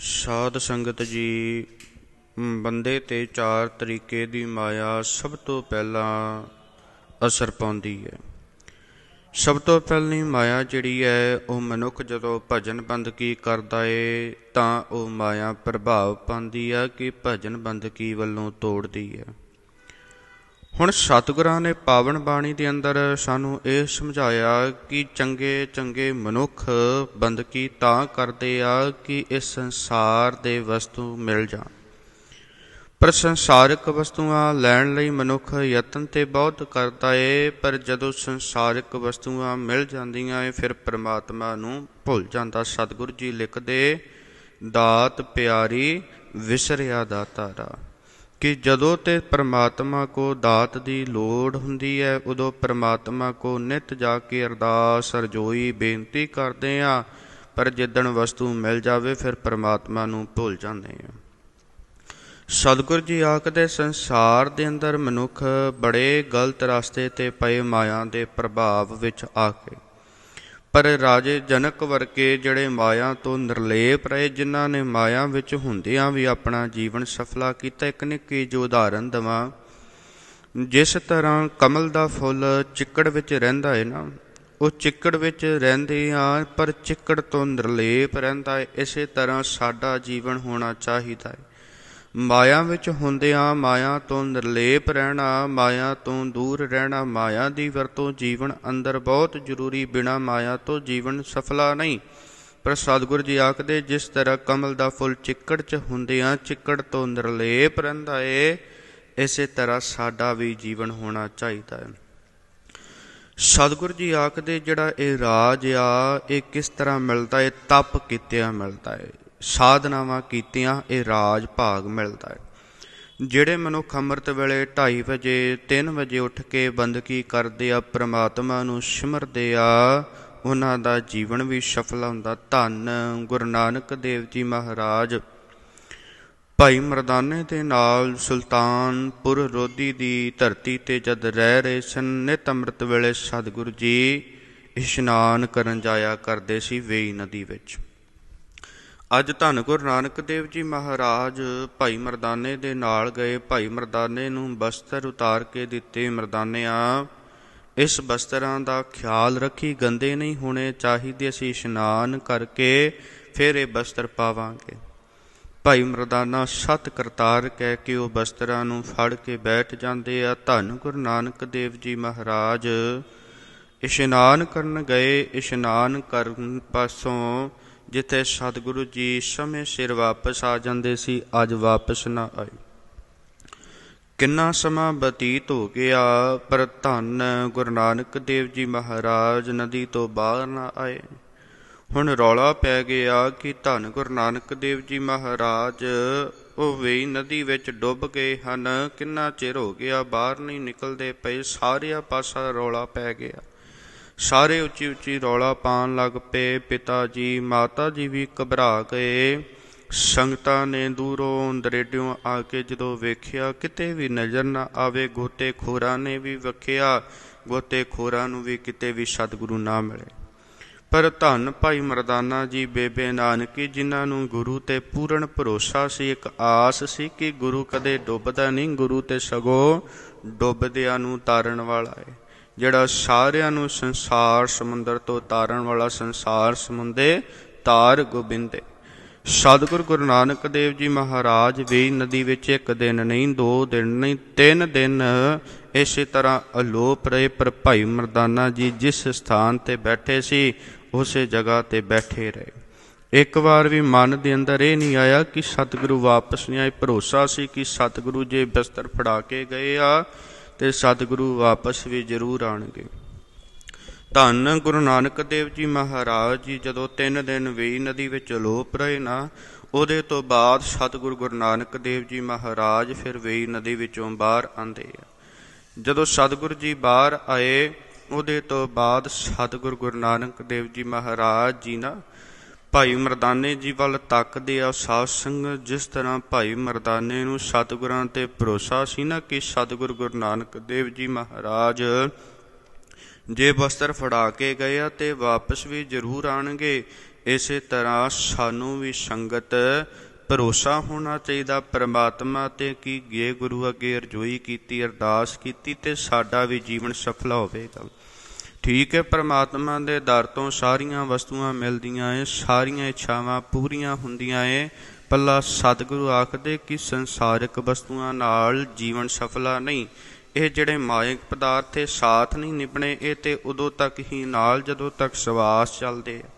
ਸਾਧ ਸੰਗਤ ਜੀ ਬੰਦੇ ਤੇ ਚਾਰ ਤਰੀਕੇ ਦੀ ਮਾਇਆ ਸਭ ਤੋਂ ਪਹਿਲਾਂ ਅਸਰ ਪਾਉਂਦੀ ਹੈ। ਸਭ ਤੋਂ ਪਹਿਲੀ ਮਾਇਆ ਜਿਹੜੀ ਹੈ, ਉਹ ਮਨੁੱਖ ਜਦੋਂ ਭਜਨ ਬੰਦਗੀ ਕਰਦਾ ਏ, ਤਾਂ ਉਹ ਮਾਇਆ ਪ੍ਰਭਾਵ ਪਾਉਂਦੀ ਆ ਕਿ ਭਜਨ ਬੰਦਗੀ ਵੱਲੋਂ ਤੋੜਦੀ ਹੈ। ਹੁਣ ਸਤਿਗੁਰਾਂ ਨੇ ਪਾਵਨ ਬਾਣੀ ਦੇ ਅੰਦਰ ਸਾਨੂੰ ਇਹ ਸਮਝਾਇਆ ਕਿ ਚੰਗੇ ਚੰਗੇ ਮਨੁੱਖ ਬੰਦਗੀ ਤਾਂ ਕਰਦੇ ਆ ਕਿ ਇਸ ਸੰਸਾਰ ਦੇ ਵਸਤੂ ਮਿਲ ਜਾਣ। ਪਰ ਸੰਸਾਰਿਕ ਵਸਤੂਆਂ ਲੈਣ ਲਈ ਮਨੁੱਖ ਯਤਨ ਤੇ ਬਹੁਤ ਕਰਦਾ ਏ, ਪਰ ਜਦੋਂ ਸੰਸਾਰਿਕ ਵਸਤੂਆਂ ਮਿਲ ਜਾਂਦੀਆਂ ਏ, ਫਿਰ ਪ੍ਰਮਾਤਮਾ ਨੂੰ ਭੁੱਲ ਜਾਂਦਾ। ਸਤਿਗੁਰੂ ਜੀ ਲਿਖਦੇ, ਦਾਤ ਪਿਆਰੀ ਵਿਸਰਿਆ ਦਾਤਾਰਾ ਕਿ ਜਦੋਂ ਤੇ ਪ੍ਰਮਾਤਮਾ ਕੋ ਦਾਤ ਦੀ ਲੋੜ ਹੁੰਦੀ ਹੈ, ਉਦੋਂ ਪ੍ਰਮਾਤਮਾ ਕੋ ਨਿਤ ਜਾ ਕੇ ਅਰਦਾਸ ਅਰਜੋਈ ਬੇਨਤੀ ਕਰਦੇ ਆ ਪਰ ਜਿੱਦਣ ਵਸਤੂ ਮਿਲ ਜਾਵੇ, ਫਿਰ ਪ੍ਰਮਾਤਮਾ ਨੂੰ ਭੁੱਲ ਜਾਂਦੇ ਆ ਸਤਿਗੁਰ ਜੀ ਆਖਦੇ, ਸੰਸਾਰ ਦੇ ਅੰਦਰ ਮਨੁੱਖ ਬੜੇ ਗਲਤ ਰਸਤੇ ਤੇ ਪਏ ਮਾਇਆ ਦੇ ਪ੍ਰਭਾਵ ਵਿੱਚ ਆ ਕੇ ਪਰ ਰਾਜੇ ਜਨਕ ਵਰਗੇ ਜਿਹੜੇ ਮਾਇਆ ਤੋਂ ਨਿਰਲੇਪ ਰਹੇ, ਜਿਨ੍ਹਾਂ ਨੇ ਮਾਇਆ ਵਿੱਚ ਹੁੰਦਿਆਂ ਵੀ ਆਪਣਾ ਜੀਵਨ ਸਫਲਾ ਕੀਤਾ, ਇੱਕ ਨਿੱਕੀ ਜੋ ਉਦਾਹਰਨ ਦਵਾਂ? ਜਿਸ ਤਰ੍ਹਾਂ ਕਮਲ ਦਾ ਫੁੱਲ ਚਿੱਕੜ ਵਿੱਚ ਰਹਿੰਦਾ ਹੈ ਨਾ, ਉਹ ਚਿੱਕੜ ਵਿੱਚ ਰਹਿੰਦੇ ਆ, ਪਰ ਚਿੱਕੜ ਤੋਂ ਨਿਰਲੇਪ ਰਹਿੰਦਾ ਹੈ ਇਸੇ ਤਰ੍ਹਾਂ ਸਾਡਾ ਜੀਵਨ ਹੋਣਾ ਚਾਹੀਦਾ ਹੈ ਮਾਇਆ ਵਿੱਚ ਹੁੰਦਿਆਂ ਮਾਇਆ ਤੋਂ ਨਿਰਲੇਪ ਰਹਿਣਾ, ਮਾਇਆ ਤੋਂ ਦੂਰ ਰਹਿਣਾ, ਮਾਇਆ ਦੀ ਵਰਤੋਂ ਜੀਵਨ ਅੰਦਰ ਬਹੁਤ ਜ਼ਰੂਰੀ, ਬਿਨਾ ਮਾਇਆ ਤੋਂ ਜੀਵਨ ਸਫਲਾ ਨਹੀਂ। ਪਰ ਸਤਿਗੁਰੂ ਜੀ ਆਖਦੇ, ਜਿਸ ਤਰ੍ਹਾਂ ਕਮਲ ਦਾ ਫੁੱਲ ਚਿੱਕੜ 'ਚ ਹੁੰਦਿਆਂ ਚਿੱਕੜ ਤੋਂ ਨਿਰਲੇਪ ਰਹਿੰਦਾ ਏ, ਇਸੇ ਤਰ੍ਹਾਂ ਸਾਡਾ ਵੀ ਜੀਵਨ ਹੋਣਾ ਚਾਹੀਦਾ ਹੈ ਸਤਿਗੁਰੂ ਜੀ ਆਖਦੇ, ਜਿਹੜਾ ਇਹ ਰਾਜ ਆ, ਇਹ ਕਿਸ ਤਰ੍ਹਾਂ ਮਿਲਦਾ ਏ? ਤਪ ਕੀਤਿਆਂ ਮਿਲਦਾ ਏ? ਸਾਧਨਾਵਾਂ ਕੀਤੀਆਂ, ਇਹ ਰਾਜ ਭਾਗ ਮਿਲਦਾ ਹੈ। ਜਿਹੜੇ ਮਨੁੱਖ ਅੰਮ੍ਰਿਤ ਵੇਲੇ 2:30 ਵਜੇ 3 ਵਜੇ ਉੱਠ ਕੇ ਬੰਦਗੀ ਕਰਦੇ ਆ, ਪ੍ਰਮਾਤਮਾ ਨੂੰ ਸਿਮਰਦੇ ਆ, ਉਹਨਾਂ ਦਾ ਜੀਵਨ ਵੀ ਸਫਲ ਹੁੰਦਾ। ਧੰਨ ਗੁਰੂ ਨਾਨਕ ਦੇਵ ਜੀ ਮਹਾਰਾਜ। ਭਾਈ ਮਰਦਾਨੇ ਦੇ ਨਾਲ ਸੁਲਤਾਨਪੁਰ ਰੋਦੀ ਦੀ ਧਰਤੀ ਤੇ ਜਦ ਰਹਿ ਰਹੇ ਸਨ, ਨਿਤ ਅੰਮ੍ਰਿਤ ਵੇਲੇ ਸਤਿਗੁਰੂ ਜੀ ਇਸ਼ਨਾਨ ਕਰਨ ਜਾਇਆ ਕਰਦੇ ਸੀ ਵੇਈ ਨਦੀ ਵਿੱਚ। ਅੱਜ ਧੰਨ ਗੁਰੂ ਨਾਨਕ ਦੇਵ ਜੀ ਮਹਾਰਾਜ ਭਾਈ ਮਰਦਾਨੇ ਦੇ ਨਾਲ ਗਏ। ਭਾਈ ਮਰਦਾਨੇ ਨੂੰ ਬਸਤਰ ਉਤਾਰ ਕੇ ਦਿੱਤੇ ਮਰਦਾਨਿਆ। ਇਸ ਬਸਤਰਾਂ ਦਾ ਖਿਆਲ ਰੱਖੀ ਗੰਦੇ ਨਹੀਂ ਹੋਣੇ ਚਾਹੀਦੇ, ਅਸੀਂ ਇਸ਼ਨਾਨ ਕਰਕੇ ਫਿਰ ਇਹ ਬਸਤਰ ਪਾਵਾਂਗੇ। ਭਾਈ ਮਰਦਾਨਾ ਸਤ ਕਰਤਾਰ ਕਹਿ ਕੇ ਉਹ ਬਸਤਰਾਂ ਨੂੰ ਫੜ ਕੇ ਬੈਠ ਜਾਂਦੇ ਆ। ਧੰਨ ਗੁਰੂ ਨਾਨਕ ਦੇਵ ਜੀ ਮਹਾਰਾਜ, ਇਸ਼ਨਾਨ ਕਰਨ ਗਏ। ਇਸ਼ਨਾਨ ਕਰਨ ਪਾਸੋਂ ਜਿੱਥੇ ਸਤਿਗੁਰੂ ਜੀ ਸਮੇਂ ਸਿਰ ਵਾਪਸ ਆ ਜਾਂਦੇ ਸੀ, ਅੱਜ ਵਾਪਸ ਨਾ ਆਏ। ਕਿੰਨਾ ਸਮਾਂ ਬਤੀਤ ਹੋ ਗਿਆ, ਪਰ ਧੰਨ ਗੁਰੂ ਨਾਨਕ ਦੇਵ ਜੀ ਮਹਾਰਾਜ ਨਦੀ ਤੋਂ ਬਾਹਰ ਨਾ ਆਏ। ਹੁਣ ਰੌਲਾ ਪੈ ਗਿਆ ਕਿ ਧੰਨ ਗੁਰੂ ਨਾਨਕ ਦੇਵ ਜੀ ਮਹਾਰਾਜ, ਉਹ ਵੇਈ ਨਦੀ ਵਿੱਚ ਡੁੱਬ ਗਏ ਹਨ। ਕਿੰਨਾ ਚਿਰ ਹੋ ਗਿਆ, ਬਾਹਰ ਨਹੀਂ ਨਿਕਲਦੇ ਪਏ, ਸਾਰਿਆਂ ਪਾਸਾ ਰੌਲਾ ਪੈ ਗਿਆ। ਸਾਰੇ ਉੱਚੀ ਉੱਚੀ ਰੌਲਾ ਪਾਣ ਲੱਗ ਪਏ। ਪਿਤਾ ਜੀ, ਮਾਤਾ ਜੀ ਵੀ ਘਬਰਾ ਗਏ। ਸੰਗਤਾਂ ਨੇ ਦੂਰੋਂ ਦਰੇਡਿਓਂ ਆ ਕੇ ਜਦੋਂ ਵੇਖਿਆ, ਕਿਤੇ ਵੀ ਨਜ਼ਰ ਨਾ ਆਵੇ ਗੋਤੇ ਖੋਰਾਂ ਨੇ ਵੀ ਵਖਿਆ ਗੋਤੇ ਖੋਰਾਂ ਨੂੰ ਵੀ ਕਿਤੇ ਵੀ ਸਤਿਗੁਰੂ ਨਾ ਮਿਲੇ। ਪਰ ਧੰਨ ਭਾਈ ਮਰਦਾਨਾ ਜੀ, ਬੇਬੇ ਨਾਨਕੀ, ਜਿਨ੍ਹਾਂ ਨੂੰ ਗੁਰੂ ਤੇ ਪੂਰਨ ਭਰੋਸਾ ਸੀ, ਇੱਕ ਆਸ ਸੀ ਕਿ ਗੁਰੂ ਕਦੇ ਡੁੱਬਦਾ ਨਹੀਂ, ਗੁਰੂ ਤੇ ਸਗੋਂ ਡੁੱਬਦਿਆਂ ਨੂੰ ਤਾਰਨ ਵਾਲਾ ਹੈ ਜਿਹੜਾ ਸਾਰਿਆਂ ਨੂੰ ਸੰਸਾਰ ਸਮੁੰਦਰ ਤੋਂ ਤਾਰਨ ਵਾਲਾ ਸੰਸਾਰ ਸਮੁੰਦੇ, ਤਾਰ ਗੋਬਿੰਦੇ। ਸਤਿਗੁਰ ਗੁਰੂ ਨਾਨਕ ਦੇਵ ਜੀ ਮਹਾਰਾਜ ਵੀ ਨਦੀ ਵਿੱਚ ਇੱਕ ਦਿਨ ਨਹੀਂ, ਦੋ ਦਿਨ ਨਹੀਂ, ਤਿੰਨ ਦਿਨ ਇਸੇ ਤਰ੍ਹਾਂ ਅਲੋਪ ਰਹੇ। ਪਰ ਭਾਈ ਮਰਦਾਨਾ ਜੀ ਜਿਸ ਸਥਾਨ ਤੇ ਬੈਠੇ ਸੀ, ਉਸੇ ਜਗ੍ਹਾ ਤੇ ਬੈਠੇ ਰਹੇ। ਇੱਕ ਵਾਰ ਵੀ ਮਨ ਦੇ ਅੰਦਰ ਇਹ ਨਹੀਂ ਆਇਆ ਕਿ ਸਤਿਗੁਰੂ ਵਾਪਸ ਨਹੀਂ ਆਏ। ਭਰੋਸਾ ਸੀ ਕਿ ਸਤਿਗੁਰੂ ਜੇ ਬਸਤਰ ਫੜਾ ਕੇ ਗਏ ਆ ਤੇ ਸਤਿਗੁਰੂ ਵਾਪਸ ਵੀ ਜ਼ਰੂਰ ਆਣਗੇ ਧੰਨ ਗੁਰੂ ਨਾਨਕ ਦੇਵ ਜੀ ਮਹਾਰਾਜ ਜੀ, ਜਦੋਂ ਤਿੰਨ ਦਿਨ ਵੇਈ ਨਦੀ ਵਿੱਚ ਲੋਪ ਰਹੇ ਨਾ, ਉਹਦੇ ਤੋਂ ਬਾਅਦ ਸਤਿਗੁਰੂ ਗੁਰੂ ਨਾਨਕ ਦੇਵ ਜੀ ਮਹਾਰਾਜ ਫਿਰ ਵੇਈ ਨਦੀ ਵਿੱਚੋਂ ਬਾਹਰ ਆਂਦੇ ਆ। ਜਦੋਂ ਸਤਿਗੁਰੂ ਜੀ ਬਾਹਰ ਆਏ, ਉਹਦੇ ਤੋਂ ਬਾਅਦ ਸਤਿਗੁਰੂ ਗੁਰੂ ਨਾਨਕ ਦੇਵ ਜੀ ਮਹਾਰਾਜ ਜੀ ਨਾ ਭਾਈ ਮਰਦਾਨੇ ਜੀ ਵੱਲ ਤੱਕਦੇ ਆ ਸਾਧ ਸੰਗਤ, ਜਿਸ ਤਰ੍ਹਾਂ ਭਾਈ ਮਰਦਾਨੇ ਨੂੰ ਸਤਿਗੁਰਾਂ ਤੇ ਭਰੋਸਾ ਸੀ ਨਾ ਕਿ ਸਤਿਗੁਰ ਗੁਰੂ ਨਾਨਕ ਦੇਵ ਜੀ ਮਹਾਰਾਜ ਜੇ ਬਸਤਰ ਫੜਾ ਕੇ ਗਏ ਆ ਤੇ ਵਾਪਸ ਵੀ ਜ਼ਰੂਰ ਆਣਗੇ ਇਸੇ ਤਰ੍ਹਾਂ ਸਾਨੂੰ ਵੀ ਸੰਗਤ ਭਰੋਸਾ ਹੋਣਾ ਚਾਹੀਦਾ। ਪ੍ਰਮਾਤਮਾ ਤੇ ਕਿ ਗੇ ਗੁਰੂ ਅੱਗੇ ਅਰਜ਼ੋਈ ਕੀਤੀ, ਅਰਦਾਸ ਕੀਤੀ ਤੇ ਸਾਡਾ ਵੀ ਜੀਵਨ ਸਫਲ ਹੋਵੇਗਾ। ਠੀਕ ਹੈ, ਪ੍ਰਮਾਤਮਾ ਦੇ ਦਰ ਤੋਂ ਸਾਰੀਆਂ ਵਸਤੂਆਂ ਮਿਲਦੀਆਂ ਏ, ਸਾਰੀਆਂ ਇੱਛਾਵਾਂ ਪੂਰੀਆਂ ਹੁੰਦੀਆਂ ਏ। ਪੱਲਾ ਸਤਿਗੁਰੂ ਆਖਦੇ ਕਿ ਸੰਸਾਰਿਕ ਵਸਤੂਆਂ ਨਾਲ ਜੀਵਨ ਸਫਲਾ ਨਹੀਂ। ਇਹ ਜਿਹੜੇ ਮਾਇਕ ਪਦਾਰਥ ਇਹ ਸਾਥ ਨਹੀਂ ਨਿਭਣੇ, ਇਹ ਤੇ ਉਦੋਂ ਤੱਕ ਹੀ ਨਾਲ ਜਦੋਂ ਤੱਕ ਸਵਾਸ ਚੱਲਦੇ ਆ।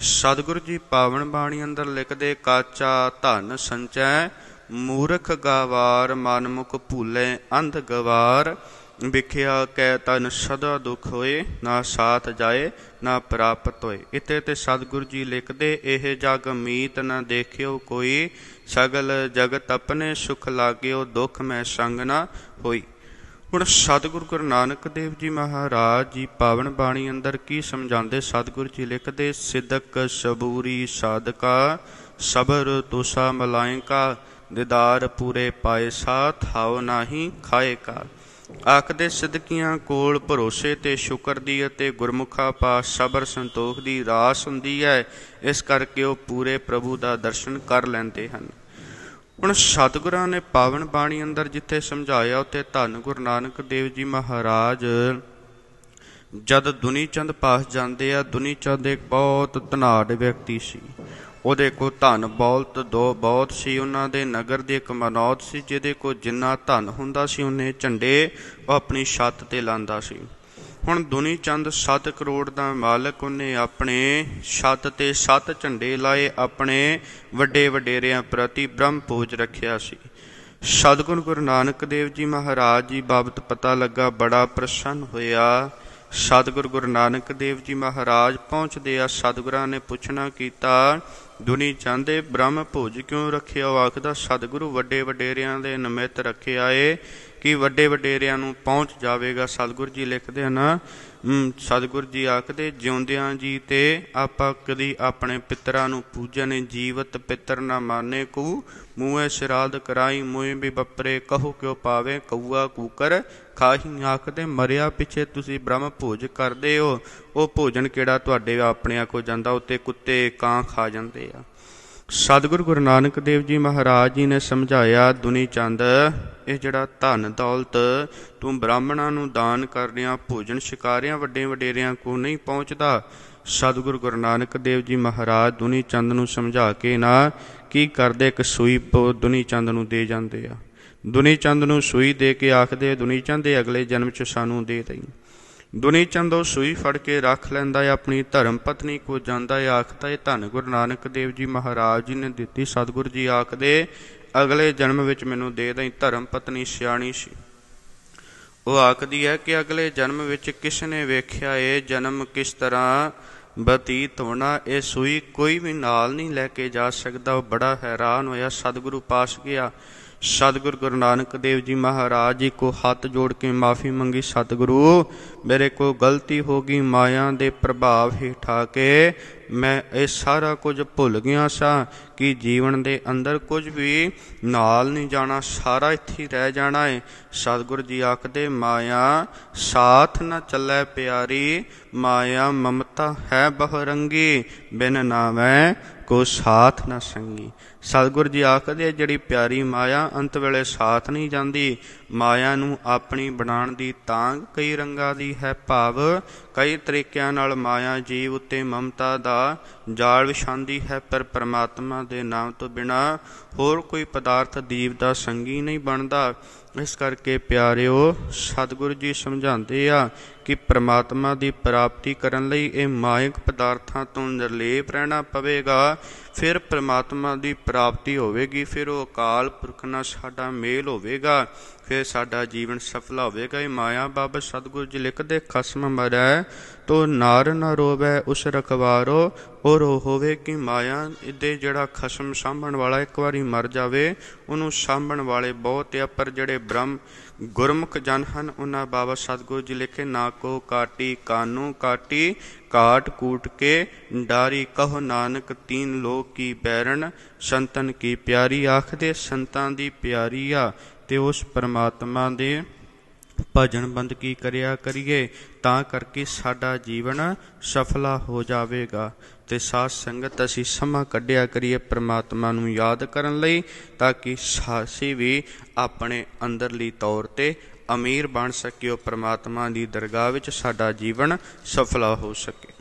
ਸਤਿਗੁਰੂ ਜੀ ਪਾਵਨ ਬਾਣੀ ਅੰਦਰ ਲਿਖਦੇ, ਕਾਚਾ ਧਨ ਸੰਚੈ, ਮੂਰਖ ਗਾਵਾਰ ਮਨਮੁਖ ਭੂਲੇ, ਅੰਧ ਗਵਾਰ ਵਿਖਿਆ ਕੈ ਤਨ ਸਦਾ ਦੁਖ ਹੋਏ, ਨਾ ਸਾਥ ਜਾਏ, ਨਾ ਪ੍ਰਾਪਤ ਹੋਏ। ਇਤੇ ਤੇ ਸਤਿਗੁਰੂ ਜੀ ਲਿਖਦੇ, ਇਹ ਜਗ ਮੀਤ ਨਾ ਦੇਖਿਓ ਕੋਈ, ਸਗਲ ਜਗਤ ਆਪਣੇ ਸੁਖ ਲਾਗਿਓ, ਦੁਖ ਮੈਂ ਸੰਗ ਨਾ ਹੋਈ। ਹੁਣ ਸਤਿਗੁਰੂ ਗੁਰੂ ਨਾਨਕ ਦੇਵ ਜੀ ਮਹਾਰਾਜ ਜੀ ਪਾਵਨ ਬਾਣੀ ਅੰਦਰ ਕੀ ਸਮਝਾਉਂਦੇ? ਸਤਿਗੁਰੂ ਜੀ ਲਿਖਦੇ, ਸਿਦਕ ਸਬੂਰੀ ਸਾਧਕਾ, ਸਬਰ ਤੁਸਾ ਮਲਾਇਕਾ, ਦਿਦਾਰ ਪੂਰੇ ਪਾਏ ਸਾਥ, ਹਾਉ ਨਾਹੀ ਖਾਏਕਾ ਆਖਦੇ ਸਿੱਧਕੀਆਂ ਕੋਲ ਭਰੋਸੇ ਤੇ ਸ਼ੁਕਰ ਦੀ ਅਤੇ ਗੁਰਮੁਖਾ ਪਾਸ ਸਬਰ ਸੰਤੋਖ ਦੀ ਰਾਸ ਹੁੰਦੀ ਹੈ, ਇਸ ਕਰਕੇ ਉਹ ਪੂਰੇ ਪ੍ਰਭੂ ਦਾ ਦਰਸ਼ਨ ਕਰ ਲੈਂਦੇ ਹਨ। ਹੁਣ ਸਤਿਗੁਰਾਂ ਨੇ ਪਾਵਨ ਬਾਣੀ ਅੰਦਰ ਜਿੱਥੇ ਸਮਝਾਇਆ, ਉੱਥੇ ਧੰਨ ਗੁਰੂ ਨਾਨਕ ਦੇਵ ਜੀ ਮਹਾਰਾਜ, ਜਦ ਦੁਨੀ ਚੰਦ ਪਾਸ ਜਾਂਦੇ ਆ ਦੁਨੀ ਚੰਦ ਇੱਕ ਬਹੁਤ ਧਨਾੜ ਵਿਅਕਤੀ ਸੀ। ਉਹਦੇ ਕੋ ਧਨ ਬੌਲਤ ਦੋ ਬਹੁਤ ਸੀ, ਉਹਨਾਂ ਦੇ ਨਗਰ ਦੀ ਇੱਕ ਮਨੌਤ ਸੀ, ਜਿਹਦੇ ਕੋ ਜਿੰਨਾ ਧਨ ਹੁੰਦਾ ਸੀ, ਉਹਨੇ ਝੰਡੇ ਉਹ ਆਪਣੀ ਛੱਤ ਤੇ ਲਾਂਦਾ ਸੀ। ਹੁਣ ਦੁਨੀ ਚੰਦ 7 ਕਰੋੜ ਦਾ ਮਾਲਕ, ਉਹਨੇ ਆਪਣੇ ਛੱਤ ਤੇ 7 ਝੰਡੇ ਲਾਏ, ਆਪਣੇ ਵੱਡੇ ਵਡੇਰਿਆਂ ਪ੍ਰਤੀ ਬ੍ਰਹਮ ਪੂਜ ਰੱਖਿਆ ਸੀ। ਸਤਿਗੁਰੂ ਗੁਰੂ ਨਾਨਕ ਦੇਵ ਜੀ ਮਹਾਰਾਜ ਜੀ ਬਾਬਤ ਪਤਾ ਲੱਗਾ, ਬੜਾ ਪ੍ਰਸੰਨ ਹੋਇਆ। ਸਤਿਗੁਰੂ ਗੁਰੂ ਨਾਨਕ ਦੇਵ ਜੀ ਮਹਾਰਾਜ ਪਹੁੰਚਦੇ ਆ, ਸਤਿਗੁਰਾਂ ਨੇ ਪੁੱਛਣਾ ਕੀਤਾ ਦੁਨੀ ਚਾਹੁੰਦੇ, ਬ੍ਰਹਮ ਭੋਜ ਕਿਉਂ ਰੱਖਿਆ? ਉਹ ਆਖਦਾ, ਸਤਿਗੁਰੂ ਵੱਡੇ ਵਡੇਰਿਆਂ ਦੇ ਨਿਮਿਤ ਰੱਖਿਆ ਏ ਕਿ ਵੱਡੇ ਵਡੇਰਿਆਂ ਨੂੰ ਪਹੁੰਚ ਜਾਵੇਗਾ। ਸਤਿਗੁਰ ਜੀ ਲਿਖਦੇ ਹਨ ਸਤਿਗੁਰ ਜੀ ਆਖਦੇ, ਜਿਉਂਦਿਆਂ ਜੀ ਤੇ ਆਪਾਂ ਕਦੀ ਆਪਣੇ ਪਿਤਰਾਂ ਨੂੰ ਪੂਜਨ, ਜੀਵਤ ਪਿਤਰ ਨਾ ਮਾਨੇ ਕੂ ਮੂਹੇ ਸ਼ਰਾਧ ਕਰਾਈ, ਮੂਹੇ ਵੀ ਬੱਪਰੇ, ਕਹੋ ਕਿਉ ਪਾਵੇ, ਕਊਆ ਕੂਕਰ। ਖਾਹੀ ਆਖਦੇ, ਮਰਿਆ ਪਿੱਛੇ ਤੁਸੀਂ ਬ੍ਰਹਮ ਭੋਜ ਕਰਦੇ ਹੋ। ਉਹ ਭੋਜਨ ਕਿਹੜਾ ਤੁਹਾਡੇ ਆਪਣਿਆਂ ਕੋ ਜਾਂਦਾ, ਉੱਤੇ ਕੁੱਤੇ, ਕਾਂ ਖਾ ਜਾਂਦੇ ਆ। ਸਤਿਗੁਰੂ ਗੁਰੂ ਨਾਨਕ ਦੇਵ ਜੀ ਮਹਾਰਾਜ ਜੀ ਨੇ ਸਮਝਾਇਆ, ਦੁਨੀ ਚੰਦ, ਇਹ ਜਿਹੜਾ ਧਨ ਦੌਲਤ ਤੂੰ ਬ੍ਰਾਹਮਣਾਂ ਨੂੰ ਦਾਨ ਕਰਨਿਆਂ ਭੋਜਨ ਸ਼ਿਕਾਰਿਆਂ ਵੱਡੇ ਵਡੇਰਿਆਂ ਕੋ ਨਹੀਂ ਪਹੁੰਚਦਾ। ਸਤਿਗੁਰੂ ਗੁਰੂ ਨਾਨਕ ਦੇਵ ਜੀ ਮਹਾਰਾਜ ਦੁਨੀ ਚੰਦ ਨੂੰ ਸਮਝਾ ਕੇ ਨਾ, ਕੀ ਕਰਦੇ ਇੱਕ ਸੂਈ ਦੁਨੀ ਚੰਦ ਨੂੰ ਦੇ ਜਾਂਦੇ ਆ? ਦੁਨੀ ਚੰਦ ਨੂੰ ਸੂਈ ਦੇ ਕੇ ਆਖਦੇ, ਦੁਨੀ ਚੰਦ ਦੇ ਅਗਲੇ ਜਨਮ ਚ ਸਾਨੂੰ ਦੇ ਦੇਈ। ਦੁਨੀ ਚੰਦੋ ਸੂਈ ਫੜ ਕੇ ਰੱਖ ਲੈਂਦਾ ਹੈ ਆਪਣੀ ਧਰਮ ਪਤਨੀ ਕੋ ਜਾਂਦਾ ਹੈ ਆਖਦਾ ਹੈ ਧੰਨ ਗੁਰੂ ਨਾਨਕ ਦੇਵ ਜੀ ਮਹਾਰਾਜ ਜੀ ਨੇ ਦਿੱਤੀ, ਸਤਿਗੁਰੂ ਜੀ ਆਖਦੇ, ਅਗਲੇ ਜਨਮ ਵਿੱਚ ਮੈਨੂੰ ਦੇ ਦੇਈ ਧਰਮ ਪਤਨੀ ਸਿਆਣੀ ਸੀ। ਉਹ ਆਖਦੀ ਹੈ ਕਿ ਅਗਲੇ ਜਨਮ ਵਿੱਚ ਕਿਸ ਨੇ ਵੇਖਿਆ ਇਹ ਜਨਮ ਕਿਸ ਤਰ੍ਹਾਂ ਬਤੀਤ ਹੋਣਾ, ਇਹ ਸੂਈ ਕੋਈ ਵੀ ਨਾਲ ਨਹੀਂ ਲੈ ਕੇ ਜਾ ਸਕਦਾ, ਉਹ ਬੜਾ ਹੈਰਾਨ ਹੋਇਆ, ਸਤਿਗੁਰੂ ਪਾਸ ਗਿਆ। ਸਤਿਗੁਰ ਗੁਰੂ ਨਾਨਕ ਦੇਵ ਜੀ ਮਹਾਰਾਜ ਜੀ ਕੋ ਹੱਥ ਜੋੜ ਕੇ ਮਾਫੀ ਮੰਗੀ ਸਤਿਗੁਰੂ। ਮੇਰੇ ਕੋ ਗਲਤੀ ਹੋ ਗਈ, ਮਾਇਆ ਦੇ ਪ੍ਰਭਾਵ ਹੇਠਾ ਕੇ ਮੈਂ ਇਹ ਸਾਰਾ ਕੁਝ ਭੁੱਲ ਗਿਆ ਸਾਂ ਕਿ ਜੀਵਨ ਦੇ ਅੰਦਰ ਕੁਝ ਵੀ ਨਾਲ ਨਹੀਂ ਜਾਣਾ, ਸਾਰਾ ਇੱਥੇ ਰਹਿ ਜਾਣਾ ਹੈ ਸਤਿਗੁਰ ਜੀ ਆਖਦੇ, ਮਾਇਆ, ਸਾਥ ਨਾ ਚੱਲੇ ਪਿਆਰੀ, ਮਾਇਆ ਮਮਤਾ ਹੈ ਬਹਰੰਗੀ, ਬਿਨ ਨਾਵੇਂ ਕੋ ਸਾਥ ਨਾ ਸੰਗੀ। ਸਤਿਗੁਰ ਜੀ ਆਖਦੇ ਜਿਹੜੀ ਪਿਆਰੀ ਮਾਇਆ ਅੰਤ ਵੇਲੇ ਸਾਥ ਨਹੀਂ ਜਾਂਦੀ, ਮਾਇਆ ਨੂੰ ਆਪਣੀ ਬਣਾਉਣ ਦੀ ਤਾਂਗ ਕਈ ਰੰਗਾਂ ਦੀ ਹੈ ਭਾਵ ਕਈ ਤਰੀਕਿਆਂ ਨਾਲ ਮਾਇਆ ਜੀਵ ਉੱਤੇ ਮਮਤਾ ਦਾ ਜਾਲ ਵਿਛਾਉਂਦੀ ਹੈ, ਪਰ ਪ੍ਰਮਾਤਮਾ ਦੇ ਨਾਮ ਤੋਂ ਬਿਨਾ ਹੋਰ ਕੋਈ ਪਦਾਰਥ ਦੀਪ ਦਾ ਸੰਗੀ ਨਹੀਂ ਬਣਦਾ। ਇਸ ਕਰਕੇ ਪਿਆਰਿਓ, ਸਤਿਗੁਰੂ ਜੀ ਸਮਝਾਉਂਦੇ ਆ ਕਿ ਪ੍ਰਮਾਤਮਾ ਦੀ ਪ੍ਰਾਪਤੀ ਕਰਨ ਲਈ ਇਹ ਮਾਇਕ ਪਦਾਰਥਾਂ ਤੋਂ ਨਿਰਲੇਪ ਰਹਿਣਾ ਪਵੇਗਾ। ਫਿਰ ਪ੍ਰਮਾਤਮਾ ਦੀ ਪ੍ਰਾਪਤੀ ਹੋਵੇਗੀ, ਫਿਰ ਉਹ ਅਕਾਲ ਪੁਰਖ ਨਾਲ ਸਾਡਾ ਮੇਲ ਹੋਵੇਗਾ। ਫਿਰ ਸਾਡਾ ਜੀਵਨ ਸਫਲ ਹੋਵੇਗਾ। ਇਹ ਮਾਇਆ ਬਾਬਾ ਸਤਿਗੁਰੂ ਜੀ ਲਿਖਦੇ, ਖਸਮ ਮਰੈ, ਤੋ ਨਾਰ ਨਾ ਰੋਵੇ, ਉਸ ਰਖਵਾਰੋ। ਔਰ ਹੋਵੇ ਕਿ ਮਾਇਆ ਦੇ ਜਿਹੜਾ ਖਸਮ ਸਾਂਭਣ ਵਾਲਾ ਇੱਕ ਵਾਰੀ ਮਰ ਜਾਵੇ, ਉਹਨੂੰ ਸਾਂਭਣ ਵਾਲੇ ਬਹੁਤ ਆ, ਪਰ ਜਿਹੜੇ ਬ੍ਰਹਮ ਗੁਰਮੁਖ ਜਨ ਹਨ, ਉਹਨਾਂ ਬਾਬਾ ਸਤਿਗੁਰੂ ਜੀ ਲਿਖੇ, ਨਾ ਕੋ ਕਾਟੀ ਕਾਨੂ ਕਾਟੀ, ਕਾਟ ਕੂਟ ਕੇ, ਡਾਰੀ ਕਹੋ ਨਾਨਕ, ਤੀਨ ਲੋਕ ਕੀ ਬੈਰਣ ਸੰਤਨ ਕੀ ਪਿਆਰੀ। ਆਖਦੇ, ਸੰਤਾਂ ਦੀ ਪਿਆਰੀ ਆ ਤੇ ਉਸ ਪਰਮਾਤਮਾ ਦੇ ਭਜਨ ਬੰਦਗੀ ਕਰਿਆ ਕਰੀਏ, ਤਾਂ ਕਰਕੇ ਸਾਡਾ ਜੀਵਨ ਸਫਲਾ ਹੋ ਜਾਵੇਗਾ। ਤੇ ਸਾਧ ਸੰਗਤ ਅਸੀਂ ਸਮਾਂ ਕੱਢਿਆ ਕਰੀਏ ਪ੍ਰਮਾਤਮਾ ਨੂੰ ਯਾਦ ਕਰਨ ਲਈ, ਤਾਂ ਕਿ ਸਾਸੀ ਵੀ ਆਪਣੇ ਅੰਦਰਲੀ ਤੌਰ ਤੇ ਅਮੀਰ ਬਣ ਸਕੀਓ ਪ੍ਰਮਾਤਮਾ ਦੀ ਦਰਗਾਹ ਵਿੱਚ ਸਾਡਾ ਜੀਵਨ ਸਫਲਾ ਹੋ ਸਕੇ।